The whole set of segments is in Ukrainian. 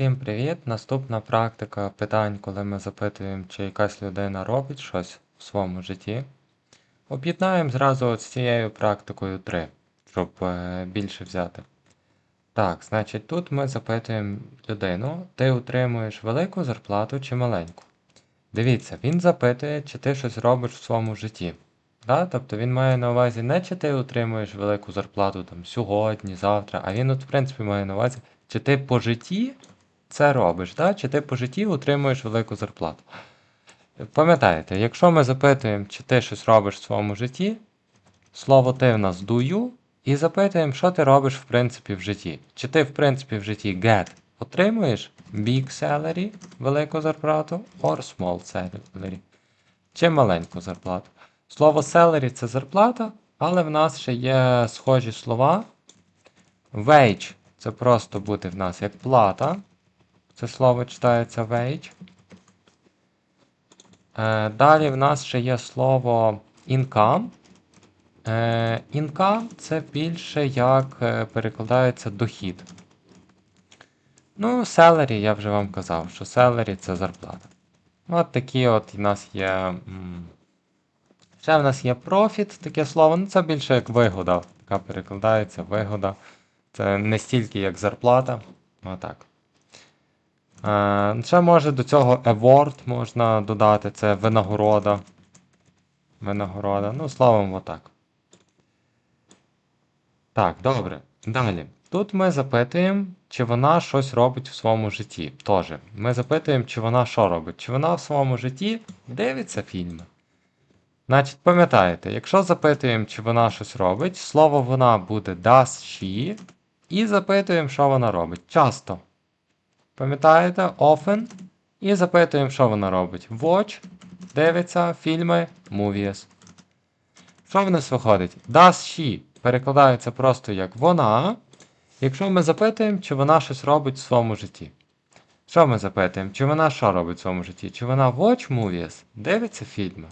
Всім привіт! Наступна практика питань, коли ми запитуємо, чи якась людина робить щось в своєму житті. Об'єднаємо зразу з цією практикою 3, щоб е, більше взяти. Так, значить, тут ми запитуємо людину, ти отримуєш велику зарплату чи маленьку. Дивіться, він запитує, чи ти щось робиш в своєму житті. Да? Тобто він має на увазі не чи ти отримуєш велику зарплату там, сьогодні, завтра, а він, от, в принципі, має на увазі, чи ти по житті це робиш, да? чи ти по житті отримуєш велику зарплату. Пам'ятаєте, якщо ми запитуємо, чи ти щось робиш в своєму житті, слово ти в нас дую, і запитуємо, що ти робиш в принципі в житті. Чи ти, в принципі, в житті get отримуєш big salary, велику зарплату, or small salary, чи маленьку зарплату. Слово salary це зарплата, але в нас ще є схожі слова. Wage це просто буде в нас як плата. Це слово читається wage. Е, далі в нас ще є слово income. Е, income це більше як е, перекладається дохід. Ну, salary, я вже вам казав, що salary це зарплата. От такі от у нас є. Ще в нас є profit, таке слово. Ну, це більше як вигода. Яка перекладається вигода. Це не стільки як зарплата. Отак. Е, ще може до цього award можна додати, це винагорода. Винагорода. Ну, словом, отак. Так, добре. Далі. Тут ми запитуємо, чи вона щось робить в своєму житті. Тоже. Ми запитуємо, чи вона що робить. Чи вона в своєму житті дивиться фільми. Значить, пам'ятаєте, якщо запитуємо, чи вона щось робить, слово вона буде does she, і запитуємо, що вона робить. Часто. Пам'ятаєте? Often. І запитуємо, що вона робить. Watch, дивиться фільми, movies. Що в нас виходить? Does she перекладається просто як вона. Якщо ми запитуємо, чи вона щось робить в своєму житті. Що ми запитуємо? Чи вона що робить в своєму житті? Чи вона watch movies? Дивиться фільми?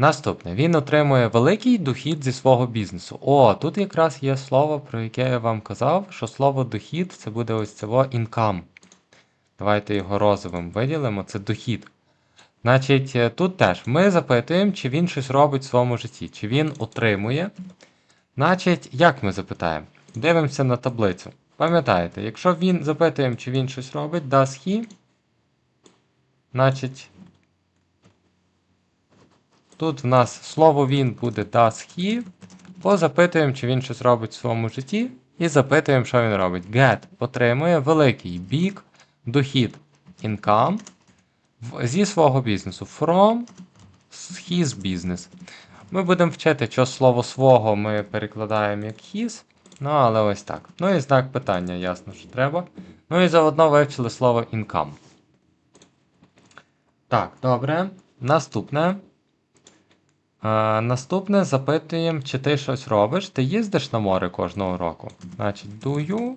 Наступне. Він отримує великий дохід зі свого бізнесу. О, тут якраз є слово, про яке я вам казав, що слово дохід це буде ось цього income. Давайте його розовим виділимо, це дохід. Значить, е, тут теж ми запитуємо, чи він щось робить в своєму житті, чи він отримує. Значить, як ми запитаємо? Дивимося на таблицю. Пам'ятаєте, якщо він запитуємо, чи він щось робить, does he, значить, тут в нас слово він буде does he, бо запитуємо, чи він щось робить в своєму житті, і запитуємо, що він робить. Get отримує великий big дохід income зі свого бізнесу. From his business. Ми будемо вчити, що слово свого ми перекладаємо як his. Ну, але ось так. Ну і знак питання, ясно, що треба. Ну і заодно вивчили слово income. Так, добре. Наступне. Е, наступне запитуємо, чи ти щось робиш. Ти їздиш на море кожного року. Значить, do you.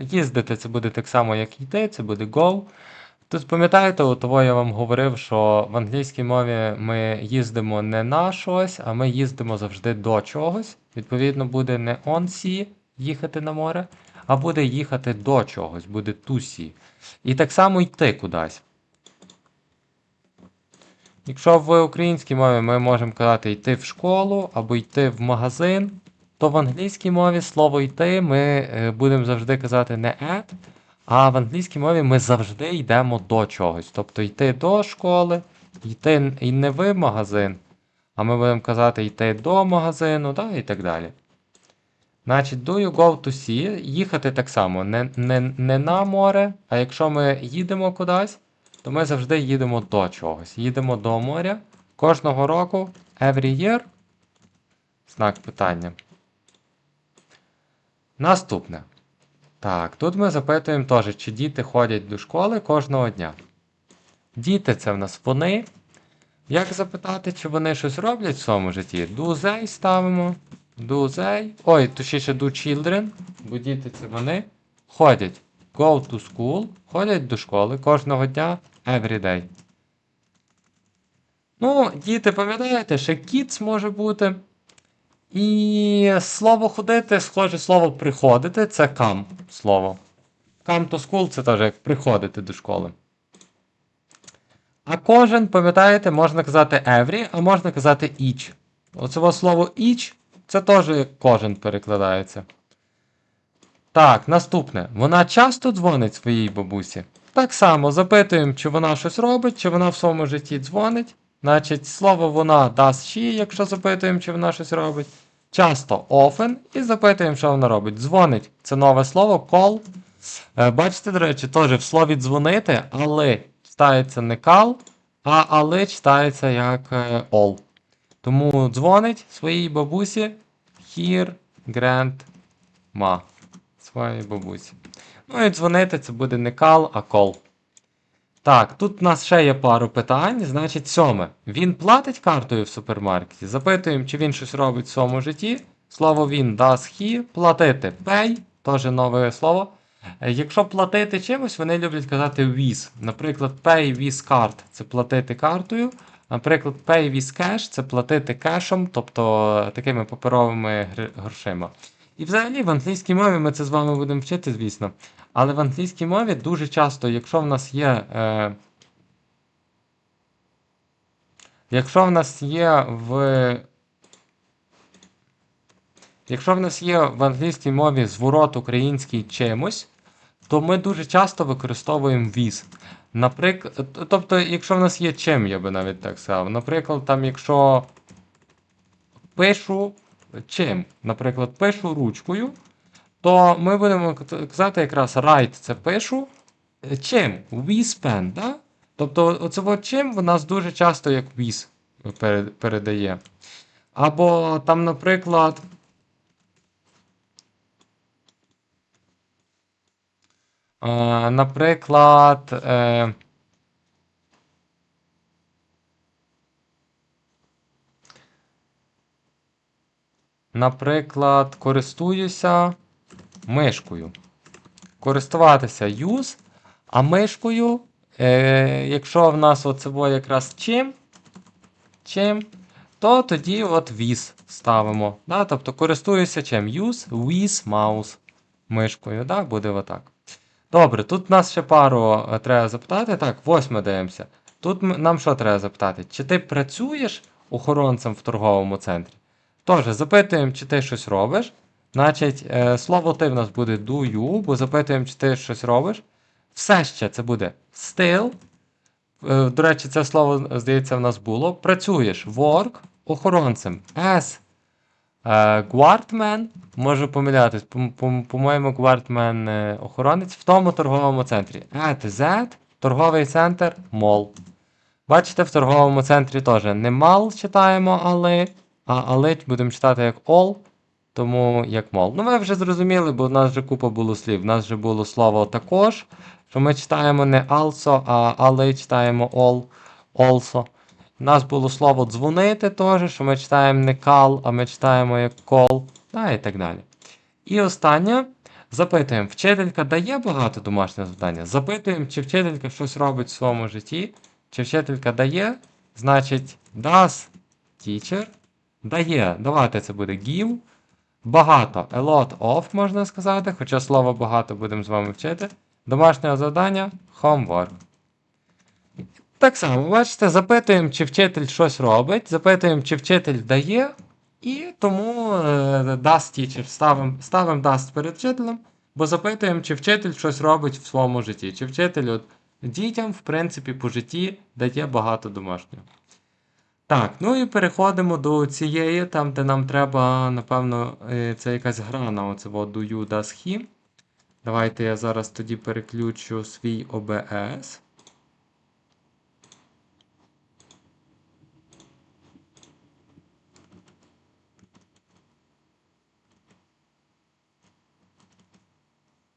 Їздити це буде так само, як йти, це буде go. Тут пам'ятаєте, от того я вам говорив, що в англійській мові ми їздимо не на щось, а ми їздимо завжди до чогось. Відповідно, буде не on sea їхати на море, а буде їхати до чогось, буде to see. І так само йти кудись. Якщо в українській мові ми можемо казати йти в школу або йти в магазин, то в англійській мові слово йти ми е, будемо завжди казати не at, а в англійській мові ми завжди йдемо до чогось. Тобто йти до школи, йти і не в магазин, а ми будемо казати йти до магазину, да, і так далі. Значить, do you go to sea, їхати так само, не, не, не на море, а якщо ми їдемо кудись, то ми завжди їдемо до чогось. Їдемо до моря. Кожного року, every year. Знак питання. Наступне. Так, тут ми запитуємо теж, чи діти ходять до школи кожного дня. Діти це в нас вони. Як запитати, чи вони щось роблять в своєму житті? Do they ставимо. Do they. Ой, точніше do children, бо діти це вони. Ходять. Go to school. Ходять до школи кожного дня. Every day. Ну, діти, пам'ятаєте, ще kids може бути. І слово ходити, схоже слово приходити це come слово. Come to school це теж як приходити до школи. А кожен, пам'ятаєте, можна казати every, а можна казати each. Оце слово each це теж як кожен перекладається. Так, наступне. Вона часто дзвонить своїй бабусі. Так само запитуємо, чи вона щось робить, чи вона в своєму житті дзвонить. Значить, слово вона does she, якщо запитуємо, чи вона щось робить. Часто often і запитуємо, що вона робить. Дзвонить це нове слово call. Е, Бачите, до речі, теж в слові дзвонити, але читається не call, а але читається як е, all. Тому дзвонить своїй бабусі here grandma. Своїй бабусі. Ну і дзвонити це буде не call, а call. Так, тут у нас ще є пару питань. Значить, сьоме. Він платить картою в супермаркеті. Запитуємо, чи він щось робить в своєму житті. Слово він does he. Платити pay, теж нове слово. Е, Якщо платити чимось, вони люблять казати with. Наприклад, pay with card це платити картою. Наприклад, pay with cash це платити кешем, тобто такими паперовими грошима. І взагалі в англійській мові ми це з вами будемо вчити, звісно. Але в англійській мові дуже часто, якщо в нас є. Е, якщо в нас є в. Якщо в нас є в англійській мові зворот український чимось, то ми дуже часто використовуємо віз. Наприклад, тобто, якщо в нас є чим, я би навіть так сказав. Наприклад, там, якщо пишу чим, наприклад, пишу ручкою, то ми будемо казати якраз write це пишу. е, Чим? With pen, да? Тобто, оце от чим в нас дуже часто як with передає. Або там, наприклад. Е, наприклад. Наприклад, користуюся мишкою. Користуватися use, а мишкою, е, якщо в нас оце було якраз чим, чим, то тоді от with ставимо. Да? Тобто користуюся чим? Use with mouse мишкою. Да? Буде отак. Добре, тут нас ще пару е, треба запитати. Так, восьме дивимося. Тут нам що треба запитати? Чи ти працюєш охоронцем в торговому центрі? Тож, запитуємо, чи ти щось робиш. Значить, е, слово ти в нас буде do you, бо запитуємо, чи ти щось робиш. Все ще це буде still. Е, До речі, це слово, здається, в нас було. Працюєш work охоронцем. As guardman, можу помилятись, по- по- по-моєму, guardman е, охоронець в тому торговому центрі. At that, торговий центр, мол. Бачите, в торговому центрі теж не мал читаємо, але, а але будемо читати як all, тому як мол. Ну, ви вже зрозуміли, бо в нас вже купа було слів. У нас вже було слово також, що ми читаємо не also, а але читаємо all, also. У нас було слово дзвонити теж, що ми читаємо не call, а ми читаємо як call, та і так далі. І останнє. Запитуємо, вчителька дає багато домашнього завдання? Запитуємо, чи вчителька щось робить в своєму житті. Чи вчителька дає, значить, does teacher дає. Давайте це буде give. Багато. A lot of, можна сказати, хоча слово багато будемо з вами вчити. Домашнього завдання homework. Так само, бачите, запитуємо, чи вчитель щось робить, запитуємо, чи вчитель дає, і тому е, дасть teacher ставимо ставим дасть перед вчителем, бо запитуємо, чи вчитель щось робить в своєму житті. Чи вчитель от, дітям, в принципі, по житті дає багато домашнього. Так, ну і переходимо до цієї, там, де нам треба, напевно, е, це якась гра на оце do you. Давайте я зараз тоді переключу свій OBS.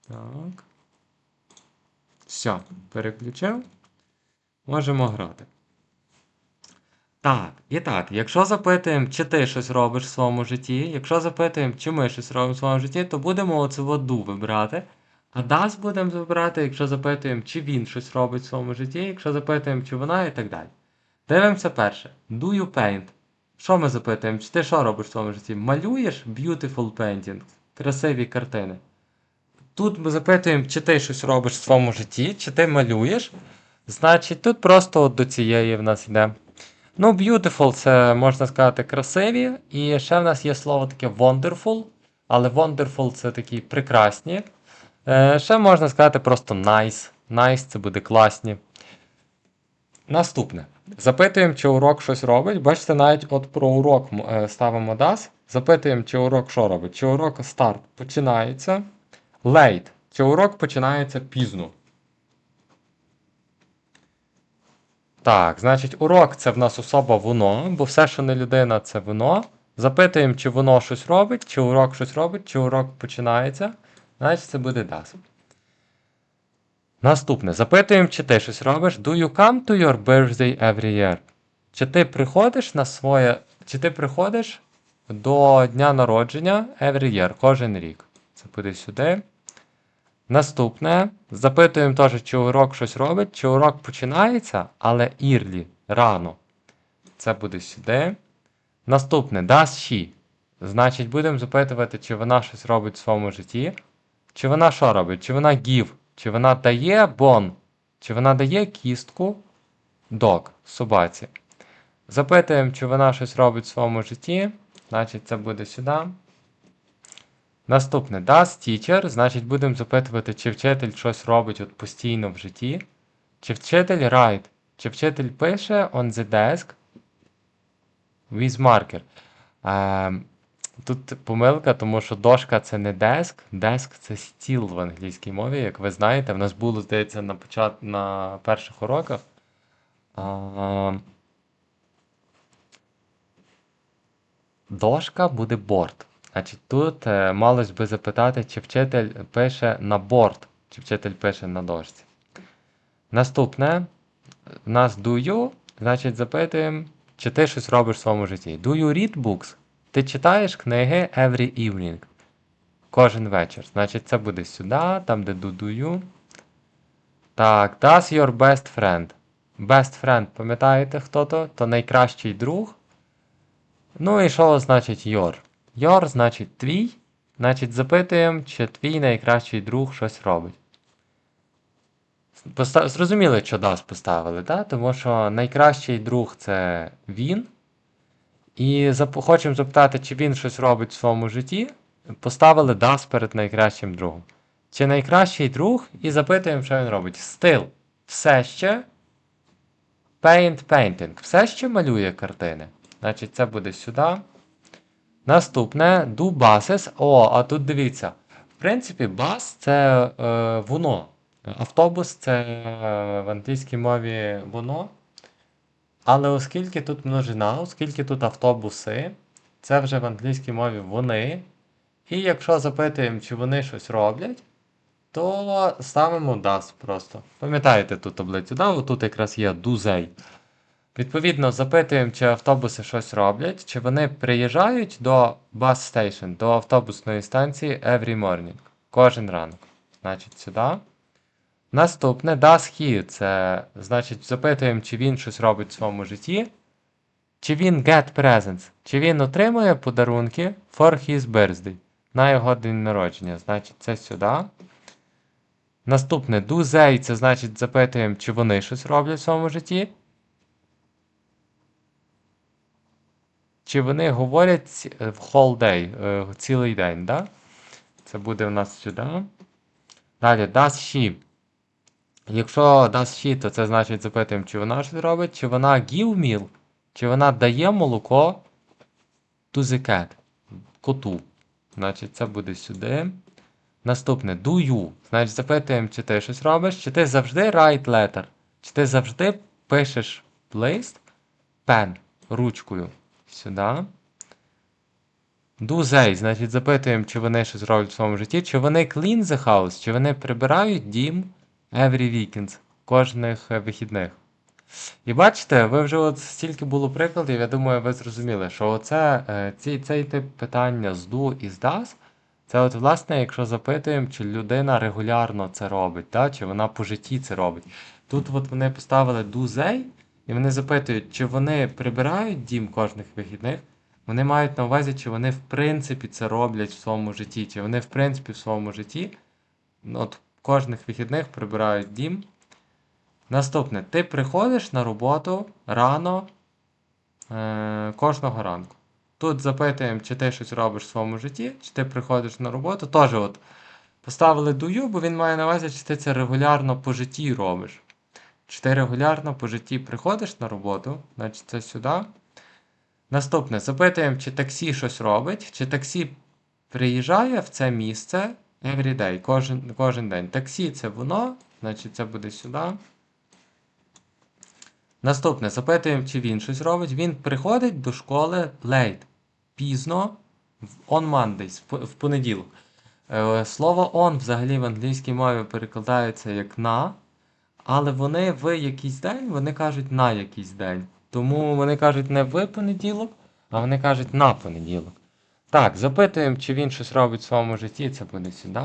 Так. Все, переключив. Можемо грати. Так, і так, якщо запитуємо, чи ти щось робиш в своєму житті, якщо запитуємо, чи ми щось робимо в своєму житті, то будемо оце воду вибирати. А does будемо вибирати, якщо запитуємо, чи він щось робить в своєму житті, якщо запитуємо, чи вона і так далі. Дивимося перше. Do you paint? Що ми запитуємо? Чи ти що робиш в своєму житті? Малюєш beautiful paintings, красиві картини. Тут ми запитуємо, чи ти щось робиш в своєму житті, чи ти малюєш. Значить, тут просто от до цієї в нас йде. Ну, beautiful це можна сказати красиві. І ще в нас є слово таке wonderful. Але wonderful це такі прекрасні. Е, ще можна сказати просто nice. Nice це буде класні. Наступне. Запитуємо, чи урок щось робить. Бачите, навіть от про урок е, ставимо DAS. Запитуємо, чи урок що робить. Чи урок start починається. Late. Чи урок починається пізно. Так, значить, урок це в нас особа воно, бо все, що не людина, це воно. Запитуємо, чи воно щось робить, чи урок щось робить, чи урок починається. Значить, це буде DAS. Наступне. Запитуємо, чи ти щось робиш. Do you come to your birthday every year? Чи ти приходиш на своє. Чи ти приходиш до дня народження every year, кожен рік? Це буде сюди. Наступне. Запитуємо теж, чи урок щось робить, чи урок починається, але early, рано. Це буде сюди. Наступне. Does she? Значить, будемо запитувати, чи вона щось робить в своєму житті. Чи вона що робить? Чи вона give? Чи вона дає бон? Чи вона дає кістку dog, собаці? Запитуємо, чи вона щось робить в своєму житті. Значить, це буде сюди. Наступне does teacher, значить, будемо запитувати, чи вчитель щось робить от постійно в житті. Чи вчитель write? Чи вчитель пише on the desk with marker. Ем, Тут помилка, тому що дошка це не деск, деск це стіл в англійській мові, як ви знаєте. В нас було, здається, на почат... на перших уроках. А, Дошка буде борт. Значить, тут е, малось би запитати, чи вчитель пише на борт, чи вчитель пише на дошці. Наступне. В нас do you, значить, запитуємо, чи ти щось робиш в своєму житті. Do you read books? Ти читаєш книги every evening. Кожен вечір. Значить, це буде сюди, там, де do, do you. Так, does your best friend. Best friend, пам'ятаєте хто то? То найкращий друг. Ну і що значить your? Your значить твій. Значить, запитуємо, чи твій найкращий друг щось робить. Поста... Зрозуміли, що does поставили, так? Тому що найкращий друг це він. І зап... хочемо запитати, чи він щось робить в своєму житті. Поставили does перед найкращим другом. Чи найкращий друг, і запитуємо, що він робить. Still. Все ще. Paint painting. Все ще малює картини. Значить, це буде сюди. Наступне do buses. О, а тут дивіться. В принципі, bus це е, воно. Автобус це е, в англійській мові воно. Але оскільки тут множина, оскільки тут автобуси, це вже в англійській мові вони. І якщо запитуємо, чи вони щось роблять, то ставимо does просто. Пам'ятаєте ту таблицю, да? Тут якраз є they. Відповідно, запитуємо, чи автобуси щось роблять, чи вони приїжджають до bus station, до автобусної станції every morning. Кожен ранок. Значить, сюди. Наступне does he. Це значить, запитуємо, чи він щось робить в своєму житті. Чи він get presents, чи він отримує подарунки for his birthday на його день народження. Значить, це сюди. Наступне do they, це значить запитуємо, чи вони щось роблять в своєму житті. Чи вони говорять е, в whole day, е, цілий день, да? Це буде у нас сюди. Далі, does she. Якщо does she, то це значить запитуємо, чи вона щось робить, чи вона give meal, чи вона дає молоко to the cat, коту. Значить, це буде сюди. Наступне do you. Значить, запитуємо, чи ти щось робиш, чи ти завжди write letter, чи ти завжди пишеш list pen ручкою. Сюди. They, значить, запитуємо, чи вони щось роблять в своєму житті, чи вони clean the house, чи вони прибирають дім every weekend, кожних е, вихідних. І бачите, ви вже от стільки було прикладів, я думаю, ви зрозуміли, що оце, е, ці, цей тип питання з do і з does, це от, власне, якщо запитуємо, чи людина регулярно це робить, да? чи вона по житті це робить. Тут от вони поставили they, і вони запитують, чи вони прибирають дім кожних вихідних, вони мають на увазі, чи вони в принципі це роблять в своєму житті, чи вони в принципі в своєму житті от кожних вихідних прибирають дім. Наступне, ти приходиш на роботу рано е, кожного ранку. Тут запитуємо, чи ти щось робиш в своєму житті, чи ти приходиш на роботу. Теж от поставили дую, бо він має на увазі, чи ти це регулярно по житті робиш. Чи ти регулярно по житті приходиш на роботу, значить це сюди. Наступне, запитуємо, чи таксі щось робить, чи таксі приїжджає в це місце every day, кожен, кожен день. Таксі це воно, значить це буде сюди. Наступне, запитуємо, чи він щось робить. Він приходить до школи late, пізно, on Mondays, в понеділок. Е, Слово on взагалі в англійській мові перекладається як на, але вони в якийсь день, вони кажуть на якийсь день. Тому вони кажуть не в понеділок, а вони кажуть на понеділок. Так, запитуємо, чи він щось робить в своєму житті, це буде сюди.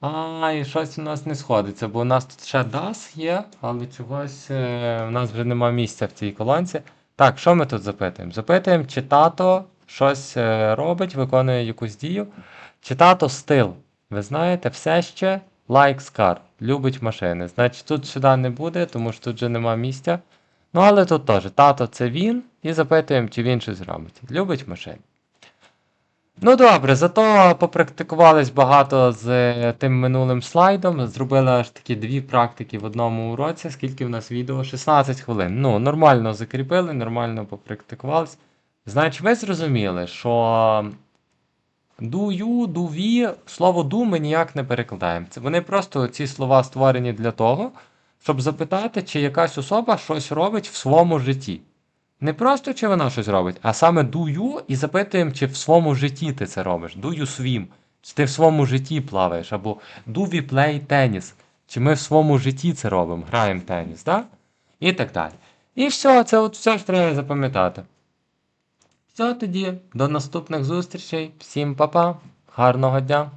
А, і щось у нас не сходиться, бо у нас тут ще DAS є, але чогось е, у нас вже нема місця в цій колонці. Так, що ми тут запитуємо? Запитуємо, чи тато щось е, робить, виконує якусь дію. Чи тато стил. Ви знаєте, все ще likes car, любить машини. Значить, тут сюди не буде, тому що тут вже нема місця. Ну, але тут теж тато це він, і запитуємо, чи він щось робить. Любить машини. Ну добре, зато попрактикувались багато з е, тим минулим слайдом. Зробили аж такі дві практики в одному уроці. Скільки в нас відео? 16 хвилин. Ну, нормально закріпили, нормально попрактикувались. Значить, ви зрозуміли, що do you, do we, слово do ми ніяк не перекладаємо. Це вони просто ці слова створені для того, щоб запитати, чи якась особа щось робить в своєму житті. Не просто чи вона щось робить, а саме do you і запитуємо, чи в своєму житті ти це робиш. Do you swim? Чи ти в своєму житті плаваєш? Або do we play tennis? Чи ми в своєму житті це робимо, граємо теніс, да? І так далі. І все, це от все ж треба запам'ятати. Все тоді, до наступних зустрічей. Всім па-па, гарного дня!